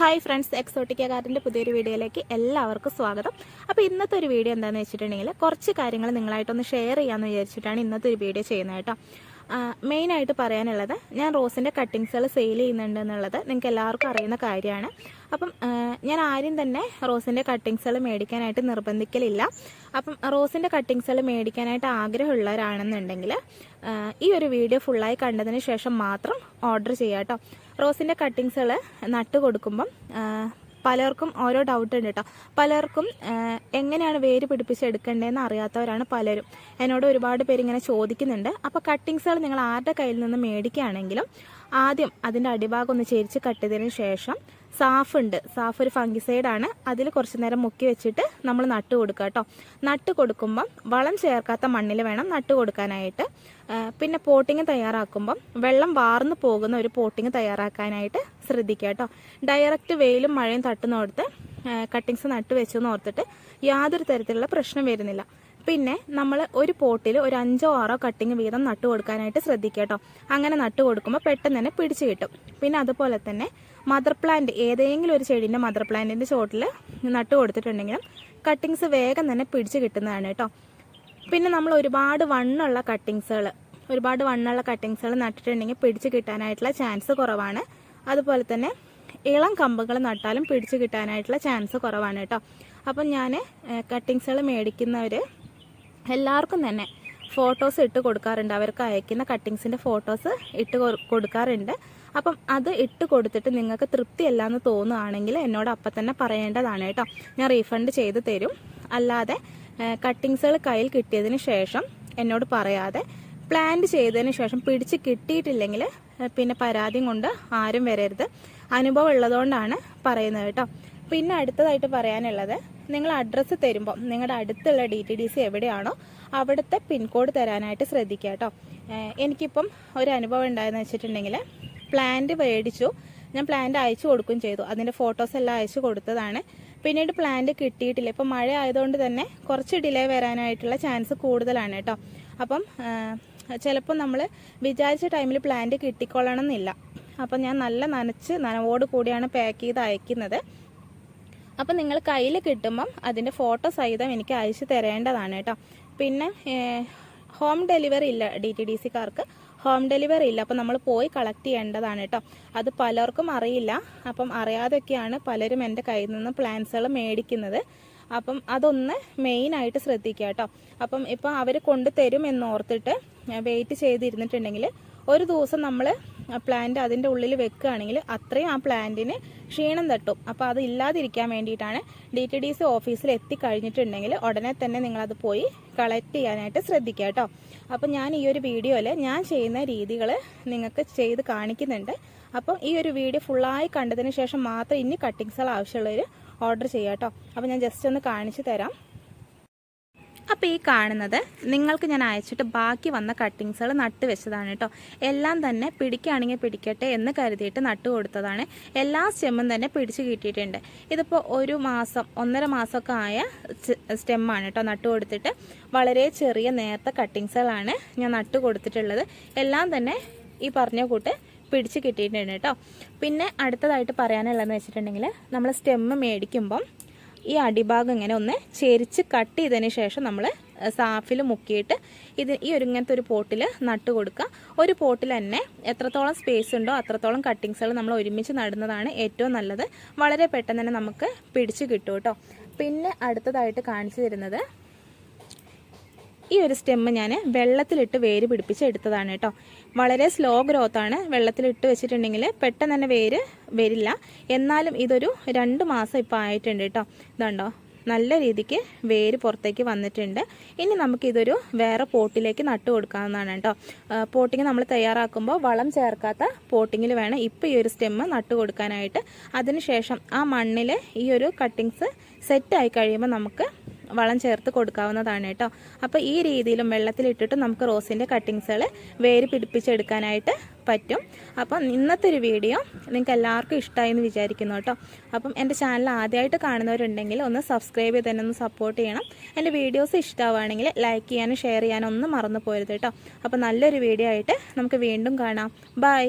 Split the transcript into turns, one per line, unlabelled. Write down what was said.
Hi friends Exotica ഗാർഡന്റെ പുതിയൊരു വീഡിയോയിലേക്ക് എല്ലാവർക്കും സ്വാഗതം. അപ്പോൾ ഇന്നത്തെ ഒരു വീഡിയോ എന്താണെന്ന് വെച്ചിട്ടുണ്ടെങ്കിൽ കുറച്ച് കാര്യങ്ങൾ നിങ്ങളായിട്ടൊന്ന് ഷെയർ ചെയ്യാമെന്ന് വിചാരിച്ചിട്ടാണ് ഇന്നത്തെ ഒരു വീഡിയോ ചെയ്യുന്നത് കേട്ടോ. മെയിനായിട്ട് പറയാനുള്ളത് ഞാൻ റോസിന്റെ കട്ടിങ്സുകൾ സെയിൽ ചെയ്യുന്നുണ്ട് എന്നുള്ളത് നിങ്ങൾക്ക് എല്ലാവർക്കും അറിയുന്ന കാര്യമാണ്. അപ്പം ഞാൻ ആരും തന്നെ റോസിന്റെ കട്ടിങ്സുകൾ മേടിക്കാനായിട്ട് നിർബന്ധിക്കലില്ല. അപ്പം റോസിന്റെ കട്ടിങ്സുകൾ മേടിക്കാനായിട്ട് ആഗ്രഹമുള്ളവരാണെന്നുണ്ടെങ്കിൽ ഈ ഒരു വീഡിയോ ഫുള്ളായി കണ്ടതിന് ശേഷം മാത്രം ഓർഡർ ചെയ്യാം കേട്ടോ റോസിന്റെ കട്ടിങ്സുകൾ നട്ട് കൊടുക്കുമ്പം പലർക്കും ഓരോ ഡൗട്ട് ഉണ്ട് കേട്ടോ പലർക്കും എങ്ങനെയാണ് വേര് പിടിപ്പിച്ച് പിടിപ്പിച്ചെടുക്കേണ്ടതെന്ന് അറിയാത്തവരാണ് പലരും. എന്നോട് ഒരുപാട് പേര് ഇങ്ങനെ ചോദിക്കുന്നുണ്ട്. അപ്പോൾ കട്ടിങ്സുകൾ നിങ്ങൾ ആരുടെ കയ്യിൽ നിന്ന് മേടിക്കുകയാണെങ്കിലും ആദ്യം അതിന്റെ അടിഭാഗം ഒന്ന് ചേരിച്ച് കട്ട് ചെയ്തതിന് ശേഷം സാഫ് ഉണ്ട് സാഫ് ഒരു ഫംഗിസൈഡാണ്. അതിൽ കുറച്ച് നേരം മുക്കി വെച്ചിട്ട് നമ്മൾ നട്ട് കൊടുക്കുക കേട്ടോ. നട്ട് കൊടുക്കുമ്പം വളം ചേർക്കാത്ത മണ്ണിൽ വേണം നട്ട് കൊടുക്കാനായിട്ട്. പിന്നെ പോട്ടിങ് തയ്യാറാക്കുമ്പം വെള്ളം വാർന്നു പോകുന്ന ഒരു പോട്ടിങ് തയ്യാറാക്കാനായിട്ട് ശ്രദ്ധിക്കുക കേട്ടോ. ഡയറക്റ്റ് വെയിലും മഴയും തട്ടുന്നോടത്ത് കട്ടിങ്സ് നട്ട് വെച്ചെന്ന് ഓർത്തിട്ട് യാതൊരു തരത്തിലുള്ള പ്രശ്നം വരുന്നില്ല. പിന്നെ നമ്മൾ ഒരു പോട്ടിൽ ഒരു അഞ്ചോ ആറോ കട്ടിങ് വീതം നട്ടു കൊടുക്കാനായിട്ട് ശ്രദ്ധിക്കുക കേട്ടോ അങ്ങനെ നട്ടു കൊടുക്കുമ്പോൾ പെട്ടെന്ന് തന്നെ പിടിച്ചു കിട്ടും. പിന്നെ അതുപോലെ തന്നെ മദർ പ്ലാന്റ് ഏതെങ്കിലും ഒരു ചെടീന്റെ മദർ പ്ലാന്റിന്റെ ചോട്ടിൽ നട്ടു കൊടുത്തിട്ടുണ്ടെങ്കിലും കട്ടിങ്സ് വേഗം തന്നെ പിടിച്ചു കിട്ടുന്നതാണ് കേട്ടോ പിന്നെ നമ്മൾ ഒരുപാട് വണ്ണുള്ള കട്ടിങ്സുകൾ ഒരുപാട് വണ്ണുള്ള കട്ടിങ്സുകൾ നട്ടിട്ടുണ്ടെങ്കിൽ പിടിച്ചു കിട്ടാനായിട്ടുള്ള ചാൻസ് കുറവാണ്. അതുപോലെ തന്നെ ഇളം കമ്പുകൾ നട്ടാലും പിടിച്ചു കിട്ടാനായിട്ടുള്ള ചാൻസ് കുറവാണ് കേട്ടോ അപ്പം ഞാൻ കട്ടിങ്സുകൾ മേടിക്കുന്നവർ എല്ലാവർക്കും തന്നെ ഫോട്ടോസ് ഇട്ട് കൊടുക്കാറുണ്ട്. അവർക്ക് അയക്കുന്ന കട്ടിങ്സിന്റെ ഫോട്ടോസ് ഇട്ട് കൊടുക്കാറുണ്ട്. അപ്പം അത് ഇട്ട് കൊടുത്തിട്ട് നിങ്ങൾക്ക് തൃപ്തിയല്ല എന്ന് തോന്നുകയാണെങ്കിൽ എന്നോട് അപ്പം തന്നെ പറയേണ്ടതാണ് കേട്ടോ. ഞാൻ റീഫണ്ട് ചെയ്ത് തരും. അല്ലാതെ കട്ടിങ്സുകൾ കയ്യിൽ കിട്ടിയതിന് ശേഷം എന്നോട് പറയാതെ പ്ലാന്റ് ചെയ്തതിന് ശേഷം പിടിച്ച് കിട്ടിയിട്ടില്ലെങ്കിൽ പിന്നെ പരാതിയും കൊണ്ട് ആരും വരരുത്. അനുഭവം ഉള്ളതുകൊണ്ടാണ് പറയുന്നത് കേട്ടോ. പിന്നെ അടുത്തതായിട്ട് പറയാനുള്ളത് നിങ്ങൾ അഡ്രസ്സ് തരുമ്പോൾ നിങ്ങളുടെ അടുത്തുള്ള ഡി ടി ഡി സി എവിടെയാണോ അവിടുത്തെ പിൻകോഡ് തരാനായിട്ട് ശ്രദ്ധിക്കുക കേട്ടോ എനിക്കിപ്പം ഒരു അനുഭവം ഉണ്ടായെന്ന് വെച്ചിട്ടുണ്ടെങ്കിൽ പ്ലാന്റ് മേടിച്ചു ഞാൻ പ്ലാന്റ് അയച്ചു കൊടുക്കുകയും ചെയ്തു. അതിന്റെ ഫോട്ടോസ് എല്ലാം അയച്ചു കൊടുത്തതാണ്. പിന്നീട് പ്ലാന്റ് കിട്ടിയിട്ടില്ല. ഇപ്പം മഴ ആയതുകൊണ്ട് തന്നെ കുറച്ച് ഡിലേ വരാനായിട്ടുള്ള ചാൻസ് കൂടുതലാണ് കേട്ടോ അപ്പം ചിലപ്പോൾ നമ്മൾ വിചാരിച്ച ടൈമിൽ പ്ലാന്റ് കിട്ടിക്കൊള്ളണം എന്നില്ല. അപ്പം ഞാൻ നല്ല നനച്ച് നനവോട് കൂടിയാണ് പാക്ക് ചെയ്ത് അയക്കുന്നത്. അപ്പം നിങ്ങൾ കയ്യിൽ കിട്ടുമ്പം അതിന്റെ ഫോട്ടോ സഹിതം എനിക്ക് അയച്ചു തരേണ്ടതാണ് കേട്ടോ. പിന്നെ ഹോം ഡെലിവറി ഇല്ല ഡി ടി ഡി സിക്കാർക്ക് ഹോം ഡെലിവറി ഇല്ല. അപ്പം നമ്മൾ പോയി കളക്ട് ചെയ്യേണ്ടതാണ് കേട്ടോ. അത് പലർക്കും അറിയില്ല. അപ്പം അറിയാതൊക്കെയാണ് പലരും എന്റെ കയ്യിൽ നിന്ന് പ്ലാൻസുകൾ മേടിക്കുന്നത്. അപ്പം അതൊന്ന് മെയിനായിട്ട് ശ്രദ്ധിക്കുക കേട്ടോ. അപ്പം ഇപ്പം അവർ കൊണ്ടുതരും എന്നോർത്തിട്ട് വെയിറ്റ് ചെയ്തിരുന്നിട്ടുണ്ടെങ്കിൽ ഒരു ദിവസം നമ്മൾ പ്ലാന്റ് അതിന്റെ ഉള്ളിൽ വെക്കുകയാണെങ്കിൽ അത്രയും ആ പ്ലാന്റിന് ക്ഷീണം തട്ടും. അപ്പോൾ അത് ഇല്ലാതിരിക്കാൻ വേണ്ടിയിട്ടാണ് ഡി ടി ഡി സി ഓഫീസിൽ എത്തിക്കഴിഞ്ഞിട്ടുണ്ടെങ്കിൽ ഉടനെ തന്നെ നിങ്ങളത് പോയി കളക്ട് ചെയ്യാനായിട്ട് ശ്രദ്ധിക്കുക കേട്ടോ. അപ്പോൾ ഞാൻ ഈ ഒരു വീഡിയോയിൽ ഞാൻ ചെയ്യുന്ന രീതികൾ നിങ്ങൾക്ക് ചെയ്ത് കാണിക്കുന്നുണ്ട്. അപ്പം ഈ ഒരു വീഡിയോ ഫുള്ളായി കണ്ടതിന് ശേഷം മാത്രം ഇനി കട്ടിങ്സുകൾ ആവശ്യമുള്ളവർ ഓർഡർ ചെയ്യാം കേട്ടോ. അപ്പോൾ ഞാൻ ജസ്റ്റ് ഒന്ന് കാണിച്ചു തരാം. അപ്പോൾ ഈ കാണുന്നത് നിങ്ങൾക്ക് ഞാൻ അയച്ചിട്ട് ബാക്കി വന്ന കട്ടിങ്സുകൾ നട്ട് വെച്ചതാണ് കേട്ടോ എല്ലാം തന്നെ പിടിക്കുകയാണെങ്കിൽ പിടിക്കട്ടെ എന്ന് കരുതിയിട്ട് നട്ട് കൊടുത്തതാണ്. എല്ലാ സ്റ്റെമ്മും തന്നെ പിടിച്ച് കിട്ടിയിട്ടുണ്ട്. ഇതിപ്പോൾ ഒരു മാസം ഒന്നര മാസമൊക്കെ ആയ സ്റ്റെമ്മാണ് കേട്ടോ നട്ട് കൊടുത്തിട്ട്. വളരെ ചെറിയ നേരത്തെ കട്ടിങ്സുകളാണ് ഞാൻ നട്ട് കൊടുത്തിട്ടുള്ളത്. എല്ലാം തന്നെ ഈ പറഞ്ഞ കൂട്ട് പിടിച്ച് കിട്ടിയിട്ടുണ്ട് കേട്ടോ പിന്നെ അടുത്തതായിട്ട് പറയാനുള്ളതെന്ന് വെച്ചിട്ടുണ്ടെങ്കിൽ നമ്മൾ സ്റ്റെമ്മ് മേടിക്കുമ്പം ഈ അടിഭാഗം ഇങ്ങനെ ഒന്ന് ചെരിച്ച് കട്ട് ചെയ്തതിന് ശേഷം നമ്മൾ സാഫിൽ മുക്കിയിട്ട് ഇത് ഈ ഒരു ഇങ്ങനത്തെ ഒരു പോട്ടിൽ നട്ട് കൊടുക്കുക. ഒരു പോട്ടിൽ തന്നെ എത്രത്തോളം സ്പേസ് ഉണ്ടോ അത്രത്തോളം കട്ടിങ്സുകൾ നമ്മൾ ഒരുമിച്ച് നടുന്നതാണ് ഏറ്റവും നല്ലത്. വളരെ പെട്ടെന്ന് തന്നെ നമുക്ക് പിടിച്ച് കിട്ടും കേട്ടോ. പിന്നെ അടുത്തതായിട്ട് കാണിച്ചു തരുന്നത് ഈ ഒരു സ്റ്റെമ്മ് ഞാൻ വെള്ളത്തിലിട്ട് വേര് പിടിപ്പിച്ച് എടുത്തതാണ് കേട്ടോ. വളരെ സ്ലോ ഗ്രോത്ത് ആണ്. വെള്ളത്തിലിട്ട് വെച്ചിട്ടുണ്ടെങ്കിൽ പെട്ടെന്ന് തന്നെ വേര് വരില്ല. എന്നാലും ഇതൊരു രണ്ട് മാസം ഇപ്പോൾ ആയിട്ടുണ്ട് കേട്ടോ ഇതുണ്ടോ? നല്ല രീതിക്ക് വേര് പുറത്തേക്ക് വന്നിട്ടുണ്ട്. ഇനി നമുക്കിതൊരു വേറെ പോട്ടിലേക്ക് നട്ട് കൊടുക്കാവുന്നതാണ് കേട്ടോ പോട്ടിങ് നമ്മൾ തയ്യാറാക്കുമ്പോൾ വളം ചേർക്കാത്ത പോട്ടിങ്ങിൽ വേണം ഇപ്പോൾ ഈ ഒരു സ്റ്റെമ്മ് നട്ട് കൊടുക്കാനായിട്ട്. അതിനുശേഷം ആ മണ്ണിൽ ഈ ഒരു കട്ടിങ്സ് സെറ്റായി കഴിയുമ്പോൾ നമുക്ക് വളം ചേർത്ത് കൊടുക്കാവുന്നതാണ് കേട്ടോ. അപ്പോൾ ഈ രീതിയിലും വെള്ളത്തിലിട്ടിട്ട് നമുക്ക് റോസിന്റെ കട്ടിങ്സുകൾ വേര് പിടിപ്പിച്ചെടുക്കാനായിട്ട് പറ്റും. അപ്പം ഇന്നത്തെ ഒരു വീഡിയോ നിങ്ങൾക്ക് എല്ലാവർക്കും ഇഷ്ടമായി എന്ന് വിചാരിക്കുന്നു കേട്ടോ. അപ്പം എന്റെ ചാനൽ ആദ്യമായിട്ട് കാണുന്നവരുണ്ടെങ്കിൽ ഒന്ന് സബ്സ്ക്രൈബ് ചെയ്ത് തന്നെ ഒന്ന് സപ്പോർട്ട് ചെയ്യണം. എന്റെ വീഡിയോസ് ഇഷ്ടമാവുകയാണെങ്കിൽ ലൈക്ക് ചെയ്യാനും ഷെയർ ചെയ്യാനും ഒന്നും മറന്നു പോരുത് കേട്ടോ. അപ്പോൾ നല്ലൊരു വീഡിയോ ആയിട്ട് നമുക്ക് വീണ്ടും കാണാം. ബൈ